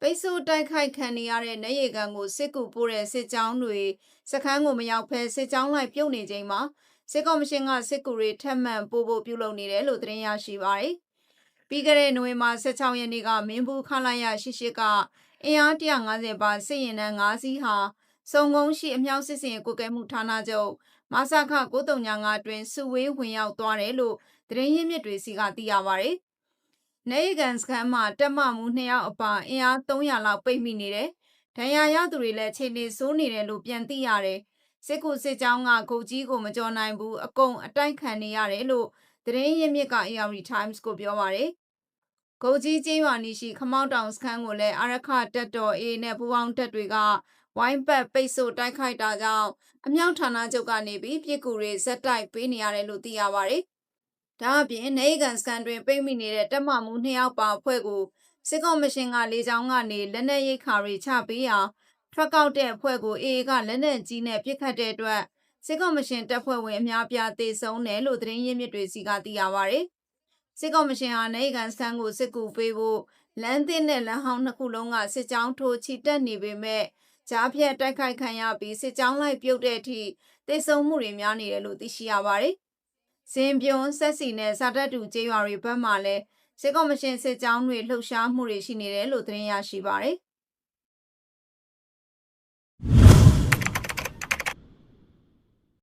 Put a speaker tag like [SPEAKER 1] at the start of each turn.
[SPEAKER 1] ပိတ်ဆို့တိုက်ခိုက်ခံနေရတဲ့နေရီကန်ကိုစစ်ကူပို့တဲ့စစ်ကြောင်းတွေစခန်းကိုမရောက်ဖဲစစ်ကြောင်းလိုက်ပြုတ်နေချိန်မှာစစ်ကော်မရှင်ကစစ်ကူတွေထပ်မံပို့ဖို့ပြုလုပ်နေတယ်လို့သတင်းရရှိပါတယ်။ပြီးခဲ့တဲ့နိုဝင်ဘာ16ရက်နေ့ကမင်းဘူးခလာရရှိရှိကအင်အား150ပါစစ်ရင်တန်း5စီးဟာစုံကုန်းရှိအမြောက်စစ်စင်ကိုကဲမှုဌာနချုပ်မဆခ935အတွင်းစုဝေးဝင်ရောက်သွားတယ်လို့သတင်းရင်းမြစ်တွေစီကသိရပါတယ်။ နေကန်စခန်းမှာတက်မမှု2ယောက်အပါအင်အား300လောက်ပိတ်မိနေတယ်။ဒဏ်ရာရသူတွေလည်းခြေနေဆိုးနေတယ်လို့ပြန်သိရတယ်။စစ်ကူစစ်ကြောင်းကဂုတ်ကြီးကိုမကြော်နိုင်ဘူးအကုန်အတိုက်ခံနေရတယ်လို့သတင်းရင်းမြစ်က AR Times ကိုပြောပါတယ်။ဂုတ်ကြီးကျေးရွာနီရှိခမောက်တောင်စခန်းကိုလည်းအရခတက်တော် A နဲ့ပူပေါင်းတက်တွေကဝိုင်းပတ်ပိတ်ဆို့တိုက်ခိုက်တာကြောင့်အမြောက်ဌာနချုပ်ကနေပြီးပြည်ကူတွေဇက်တိုက်ပေးနေရတယ်လို့သိရပါတယ်။ ဒါအပြင်နေကန်စကန်တွင်ပိတ်မိနေတဲ့တက်မမှုနှစ်ယောက်ပါအဖွဲ့ကိုစစ်ကော်မရှင်ကလေကြောင်းကနေလက်နက်ရိတ်ခါတွေချပေးရာထွက်ကောက်တဲ့အဖွဲ့ကို AA ကလက်နက်ကြီးနဲ့ပစ်ခတ်တဲ့အတွက်စစ်ကော်မရှင်တပ်ဖွဲ့ဝင်အများပြားသေဆုံးတယ်လို့သတင်းရင်းမြစ်တွေစီကသိရပါတယ်။စစ်ကော်မရှင်ဟာနေကန်စကန်ကိုစစ်ကူပေးဖို့လမ်းသစ်နဲ့လမ်းဟောင်းနှစ်ခုလုံးကစစ်ကြောင်းထိုးချီတက်နေပေမဲ့ကြားဖြတ်တိုက်ခိုက်ခံရပြီးစစ်ကြောင်းလိုက်ပြုတ်တဲ့အထိသေဆုံးမှုတွေများနေတယ်လို့သိရှိရပါတယ်။ စင်ပြုံးဆက်စီနဲ့စာတက်တူကျေးရွာတွေဘက်မှလည်းစစ်ကော်မရှင်စစ်ကြောင်းတွေလှုပ်ရှားမှုတွေရှိနေတယ်လို့သတင်းရရှိပါတယ်